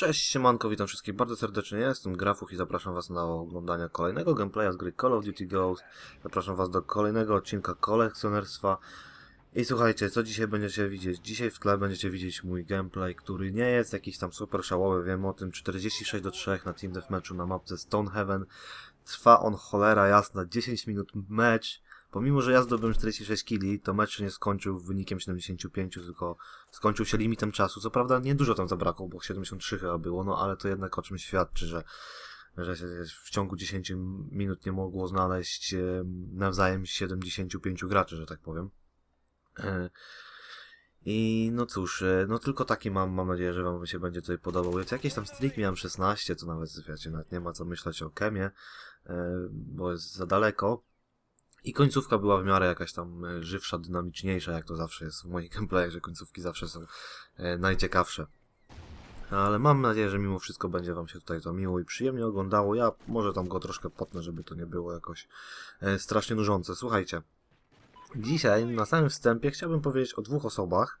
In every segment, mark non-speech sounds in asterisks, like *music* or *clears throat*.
Cześć, siemanko, witam wszystkich bardzo serdecznie. Jestem Grafuch i zapraszam Was na oglądanie kolejnego gameplaya z gry Call of Duty Ghost. Zapraszam Was do kolejnego odcinka kolekcjonerstwa. I słuchajcie, co dzisiaj będziecie widzieć? Dzisiaj w tle będziecie widzieć mój gameplay, który nie jest jakiś tam super szałowy, wiem o tym. 46 do 3 na Team Deathmatchu na mapce Stonehaven. Trwa on cholera jasna, 10 minut mecz. Pomimo, że ja zdobyłem 46 kili, to mecz nie skończył wynikiem 75, tylko skończył się limitem czasu. Co prawda nie dużo tam zabrakło, bo 73 chyba było, no ale to jednak o czym świadczy, że, że się w ciągu 10 minut nie mogło znaleźć e, nawzajem 75 graczy, że tak powiem. E, I no cóż, e, no tylko taki mam, mam nadzieję, że wam się będzie tutaj podobał. Jakieś tam streak miałem 16, to nawet, wiecie, nawet nie ma co myśleć o Kemie, bo jest za daleko. I końcówka była w miarę jakaś tam e, żywsza, dynamiczniejsza, jak to zawsze jest w moich *laughs* gameplayach, że końcówki zawsze są e, najciekawsze. Ale mam nadzieję, że mimo wszystko będzie Wam się tutaj to miło i przyjemnie oglądało. Ja może tam go troszkę potnę, żeby to nie było jakoś e, strasznie nużące. Słuchajcie, dzisiaj na samym wstępie chciałbym powiedzieć o dwóch osobach,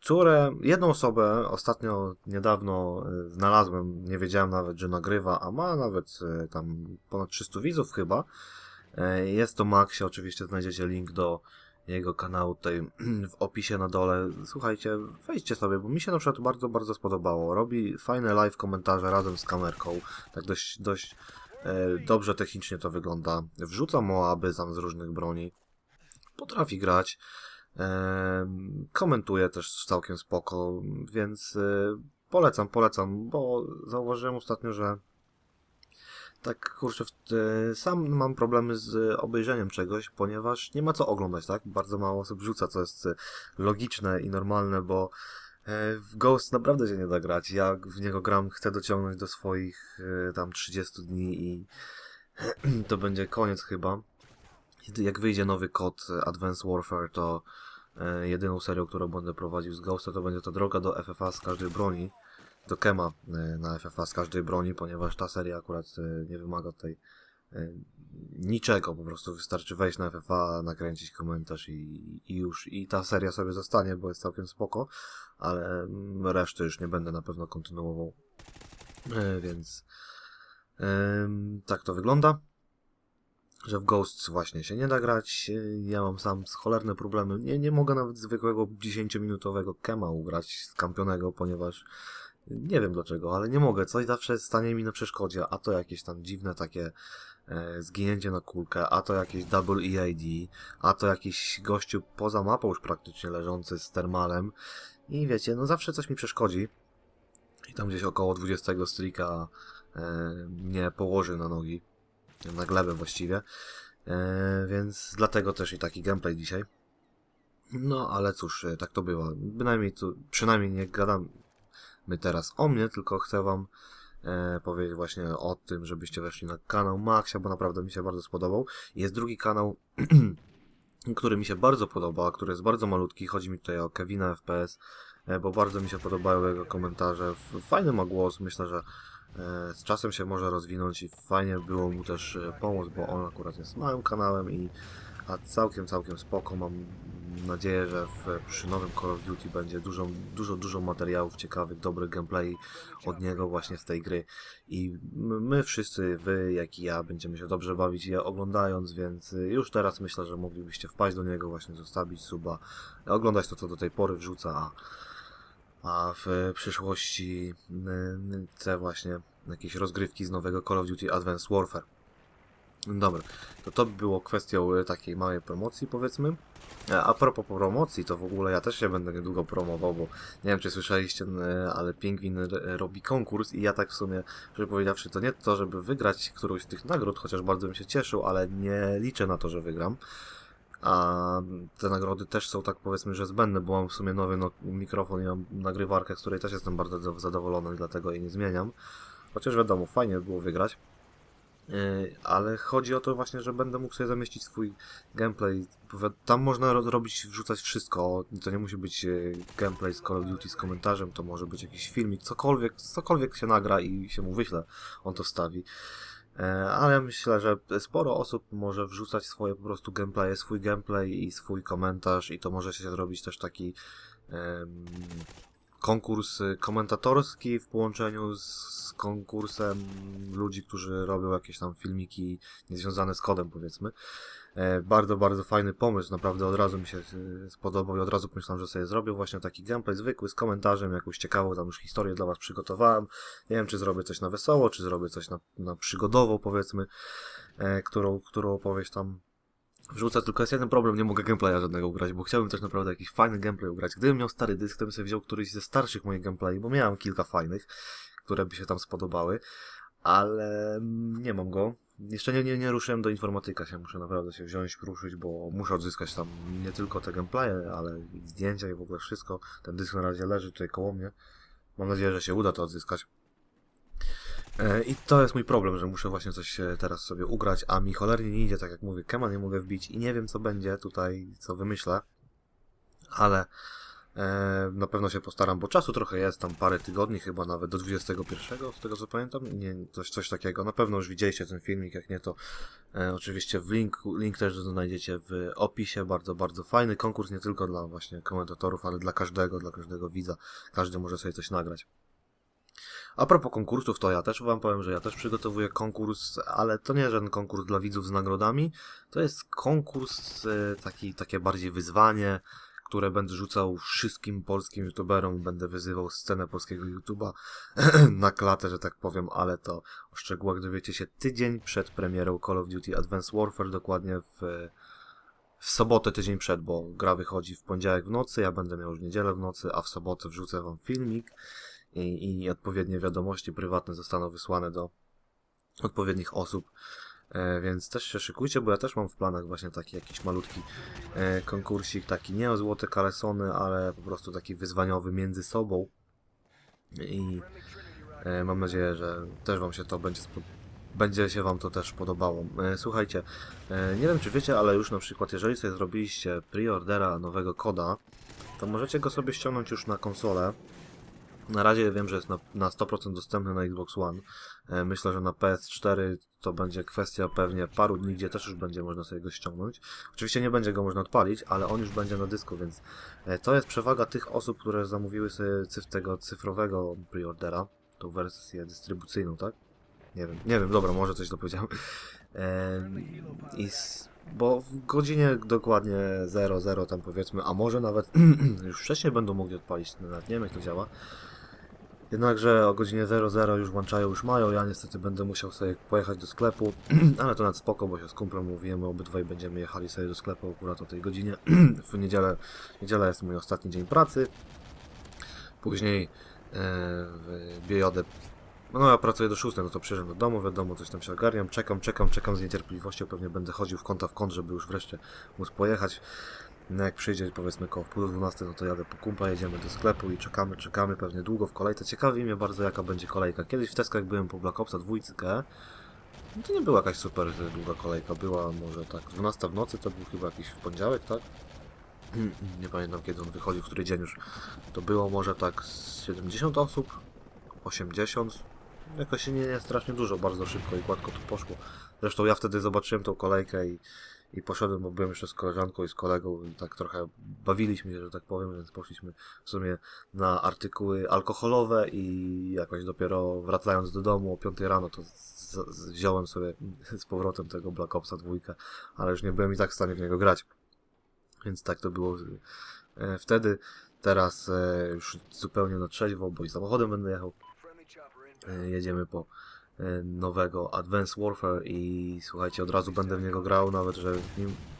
które jedną osobę ostatnio niedawno znalazłem, nie wiedziałem nawet, że nagrywa, a ma nawet tam ponad 300 widzów chyba. E, Jest to Maxie, oczywiście znajdziecie link do jego kanału tutaj w opisie na dole. Słuchajcie, wejdźcie sobie, bo mi się na przykład bardzo, bardzo spodobało. Robi fajne live komentarze razem z kamerką, tak dość, dość e, dobrze technicznie to wygląda. Wrzuca moaby tam z różnych broni. Potrafi grać. E, komentuje też całkiem spoko, więc e, polecam, polecam, bo zauważyłem ostatnio, że tak kurczę, e, sam mam problemy z obejrzeniem czegoś, ponieważ nie ma co oglądać, tak? Bardzo mało osób rzuca, co jest e, logiczne i normalne, bo e, w Ghost naprawdę się nie da grać. Ja w niego gram, chcę dociągnąć do swoich tam 30 dni i *clears throat* to będzie koniec chyba. Jak wyjdzie nowy kod Advanced Warfare, to jedyną serią, którą będę prowadził z Ghosta, to będzie to droga do FFA z każdej broni do Kema e, na FFA z każdej broni, ponieważ ta seria akurat e, nie wymaga tutaj e, niczego, po prostu wystarczy wejść na FFA, nakręcić komentarz i, i już. I ta seria sobie zostanie, bo jest całkiem spoko, ale mm, reszty już nie będę na pewno kontynuował. Więc tak to wygląda. Że w Ghosts właśnie się nie da grać. Ja mam sam cholerne problemy. Nie, nie mogę nawet zwykłego 10-minutowego kema ugrać skampionego, ponieważ nie wiem dlaczego, ale nie mogę. Coś zawsze stanie mi na przeszkodzie, a to jakieś tam dziwne takie e, zginięcie na kulkę, a to jakieś double EID, a to jakiś gościu poza mapą już praktycznie leżący z termalem. I wiecie, no zawsze coś mi przeszkodzi. I tam gdzieś około 20 streaka e, mnie położy na nogi. Na glebę właściwie. E, więc dlatego też i taki gameplay dzisiaj. No, ale cóż, e, tak to bywa. Bynajmniej tu, przynajmniej nie gadam my teraz o mnie, tylko chcę wam e, powiedzieć właśnie o tym, żebyście weszli na kanał Maxia, bo naprawdę mi się bardzo spodobał. Jest drugi kanał, *clears throat* który mi się bardzo podoba, który jest bardzo malutki. Chodzi mi tutaj o Kevina FPS, e, bo bardzo mi się podobają jego komentarze. Fajny ma głos, myślę, że e, z czasem się może rozwinąć i fajnie było mu też e, pomóc, bo on akurat jest małym kanałem i a całkiem, całkiem spoko. Mam nadzieję, że w, przy nowym Call of Duty będzie dużo, dużo, dużo materiałów ciekawych, dobrych gameplay od niego właśnie z tej gry. I my wszyscy, wy jak i ja, będziemy się dobrze bawić je oglądając, więc już teraz myślę, że moglibyście wpaść do niego, właśnie zostawić suba, oglądać to, co do tej pory wrzuca, a, a w przyszłości chcę właśnie jakieś rozgrywki z nowego Call of Duty Advanced Warfare. Dobra, to to by było kwestią y, takiej małej promocji powiedzmy. E, A propos promocji, to w ogóle ja też się będę niedługo promował, bo nie wiem czy słyszeliście, y, ale Pingwin robi konkurs i ja tak w sumie, że powiedziawszy, to nie to, żeby wygrać którąś z tych nagród, chociaż bardzo bym się cieszył, ale nie liczę na to, że wygram. A te nagrody też są tak powiedzmy, że zbędne, bo mam w sumie nowy no, mikrofon i mam nagrywarkę, z której też jestem bardzo za- zadowolony, dlatego jej nie zmieniam. Chociaż wiadomo, fajnie by było wygrać. Yy, ale chodzi o to właśnie, że będę mógł sobie zamieścić swój gameplay. Tam można ro- robić, wrzucać wszystko. To nie musi być yy, gameplay z Call of Duty z komentarzem, to może być jakiś filmik, cokolwiek, cokolwiek się nagra i się mu wyśle, on to wstawi. E, Ale myślę, że sporo osób może wrzucać swoje po prostu gameplaye, swój gameplay i swój komentarz i to może się zrobić też taki em, konkurs y, komentatorski w połączeniu z, konkursem ludzi, którzy robią jakieś tam filmiki niezwiązane z kodem, powiedzmy. E, bardzo, bardzo fajny pomysł, naprawdę od razu mi się y, spodobał i od razu pomyślałem, że sobie zrobię właśnie taki gameplay zwykły z komentarzem, jakąś ciekawą tam już historię dla Was przygotowałem. Nie wiem, czy zrobię coś na wesoło, czy zrobię coś na, na przygodowo, powiedzmy, e, którą, którą opowieść tam wrzucę, tylko jest jeden problem, nie mogę gameplaya żadnego ugrać, bo chciałbym też naprawdę jakiś fajny gameplay ugrać. Gdybym miał stary dysk, to bym sobie wziął któryś ze starszych moich gameplay, bo miałem kilka fajnych, które by się tam spodobały, ale nie mam go. Jeszcze nie, nie, nie ruszyłem do informatyka, się muszę naprawdę się wziąć, ruszyć, bo muszę odzyskać tam nie tylko te gameplaye, ale i zdjęcia i w ogóle wszystko. Ten dysk na razie leży tutaj koło mnie. Mam nadzieję, że się uda to odzyskać. E, I to jest mój problem, że muszę właśnie coś e, teraz sobie ugrać, a mi cholernie nie idzie, tak jak mówię, kema nie mogę wbić i nie wiem co będzie tutaj, co wymyślę, ale e, na pewno się postaram, bo czasu trochę jest, tam parę tygodni, chyba nawet do 21, z tego co pamiętam, nie, coś, coś takiego, na pewno już widzieliście ten filmik, jak nie to e, oczywiście w linku, link też znajdziecie w opisie, bardzo, bardzo fajny konkurs, nie tylko dla właśnie komentatorów, ale dla każdego, dla każdego widza, każdy może sobie coś nagrać. A propos konkursów, to ja też wam powiem, że ja też przygotowuję konkurs, ale to nie żaden konkurs dla widzów z nagrodami. To jest konkurs, e, taki, takie bardziej wyzwanie, które będę rzucał wszystkim polskim youtuberom. Będę wyzywał scenę polskiego youtuba *clears throat* na klatę, że tak powiem, ale to o szczegółach dowiecie się tydzień przed premierą Call of Duty Advanced Warfare, dokładnie w, w sobotę tydzień przed, bo gra wychodzi w poniedziałek w nocy, ja będę miał już niedzielę w nocy, a w sobotę wrzucę wam filmik i, i odpowiednie wiadomości prywatne zostaną wysłane do odpowiednich osób. E, więc też się szykujcie, bo ja też mam w planach właśnie taki jakiś malutki e, konkursik, taki nie o złote kalesony, ale po prostu taki wyzwaniowy między sobą. I e, mam nadzieję, że też Wam się to będzie będzie się Wam to też podobało. Słuchajcie, nie wiem czy wiecie, ale już na przykład jeżeli sobie zrobiliście preordera nowego koda, to możecie go sobie ściągnąć już na konsolę. Na razie wiem, że jest na, na 100% dostępny na Xbox One. E, Myślę, że na PS4 to będzie kwestia pewnie paru dni, gdzie też już będzie można sobie go ściągnąć. Oczywiście nie będzie go można odpalić, ale on już będzie na dysku, więc e, to jest przewaga tych osób, które zamówiły sobie cyf tego cyfrowego preordera, tą wersję dystrybucyjną, tak? Nie wiem, nie wiem, dobra, może coś dopowiedziałem. E, I bo w godzinie dokładnie 00 tam powiedzmy, a może nawet *clears throat* już wcześniej będą mogli odpalić, nawet nie wiem jak to działa. Jednakże o godzinie 00 już włączają, już mają, ja niestety będę musiał sobie pojechać do sklepu, *clears throat* ale to nad spoko, bo się z kumplem mówimy, obydwaj będziemy jechali sobie do sklepu akurat o tej godzinie. *clears throat* w niedzielę, niedziela jest mój ostatni dzień pracy. Później e, w no ja pracuję do 6, no to przyjeżdżam do domu, wiadomo, coś tam się ogarniam, czekam, czekam, czekam z niecierpliwością, pewnie będę chodził w kąta w kąt, żeby już wreszcie móc pojechać. No jak przyjdzie powiedzmy koło pół do 12, no to jadę po kumpla, jedziemy do sklepu i czekamy, czekamy pewnie długo w kolejce. Ciekawi mnie bardzo jaka będzie kolejka. Kiedyś w Teskach byłem po Black Opsa dwójkę, no to nie była jakaś super e, długa kolejka, była może tak 12 w nocy, to był chyba jakiś w poniedziałek, tak? *clears throat* Nie pamiętam kiedy on wychodził, który dzień już. To było może tak z 70 osób, 80. Jakoś nie, nie strasznie dużo, bardzo szybko i gładko to poszło. Zresztą ja wtedy zobaczyłem tą kolejkę i, i poszedłem, bo byłem jeszcze z koleżanką i z kolegą i tak trochę bawiliśmy się, że tak powiem, więc poszliśmy w sumie na artykuły alkoholowe i jakoś dopiero wracając do domu o 5 rano to wziąłem sobie z powrotem tego Black Opsa dwójkę, ale już nie byłem i tak w stanie w niego grać. Więc tak to było e, wtedy. Teraz e, już zupełnie na trzeźwo, bo i samochodem będę jechał. E, jedziemy po nowego Advanced Warfare i słuchajcie, od razu będę w niego grał, nawet że,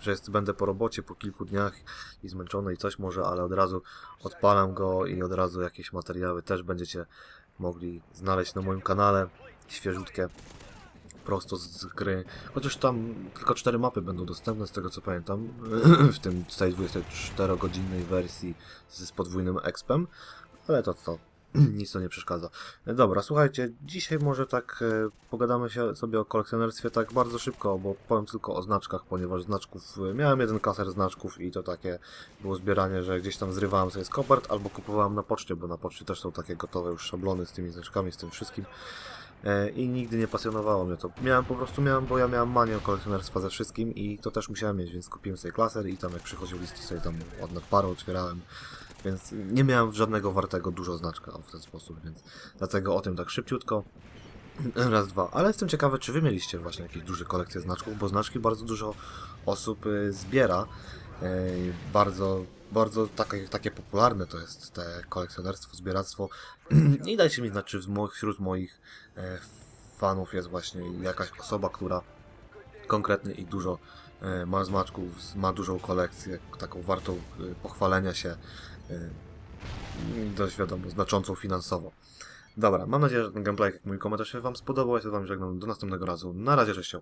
że jest, będę po robocie po kilku dniach i zmęczony i coś może, ale od razu odpalam go i od razu jakieś materiały też będziecie mogli znaleźć na moim kanale, świeżutkie, prosto z, gry. Chociaż tam tylko cztery mapy będą dostępne, z tego co pamiętam, *clears throat* w tym tej 24-godzinnej wersji z podwójnym expem, ale to co, *clears throat* nic to nie przeszkadza. Dobra, słuchajcie, dzisiaj może tak e, pogadamy się sobie o kolekcjonerstwie tak bardzo szybko, bo powiem tylko o znaczkach, ponieważ znaczków, e, miałem jeden kaser znaczków i to takie było zbieranie, że gdzieś tam zrywałem sobie z kopert albo kupowałem na poczcie, bo na poczcie też są takie gotowe już szablony z tymi znaczkami, z tym wszystkim. E, I nigdy nie pasjonowało mnie to. Miałem po prostu, miałem, bo ja miałem manię kolekcjonerstwa ze wszystkim i to też musiałem mieć, więc kupiłem sobie klaser i tam jak przychodził list, sobie tam ładne parę otwierałem więc nie miałem żadnego wartego dużo znaczka w ten sposób, więc dlatego o tym tak szybciutko. *clears throat* Raz, dwa. Ale jestem ciekawy, czy wy mieliście właśnie jakieś duże kolekcje znaczków, bo znaczki bardzo dużo osób y, zbiera. Y, bardzo, bardzo takie, takie popularne to jest te kolekcjonerstwo, zbieractwo. *clears throat* I dajcie mi znać, czy wśród moich e, fanów jest właśnie jakaś osoba, która konkretnie i dużo e, ma znaczków, z- ma dużą kolekcję, taką wartą e, pochwalenia się, e, dość wiadomo, znaczącą finansowo. Dobra, mam nadzieję, że ten gameplay, jak mój komentarz się Wam spodobał. Ja się z Wami żegnam do następnego razu. Na razie, cześć.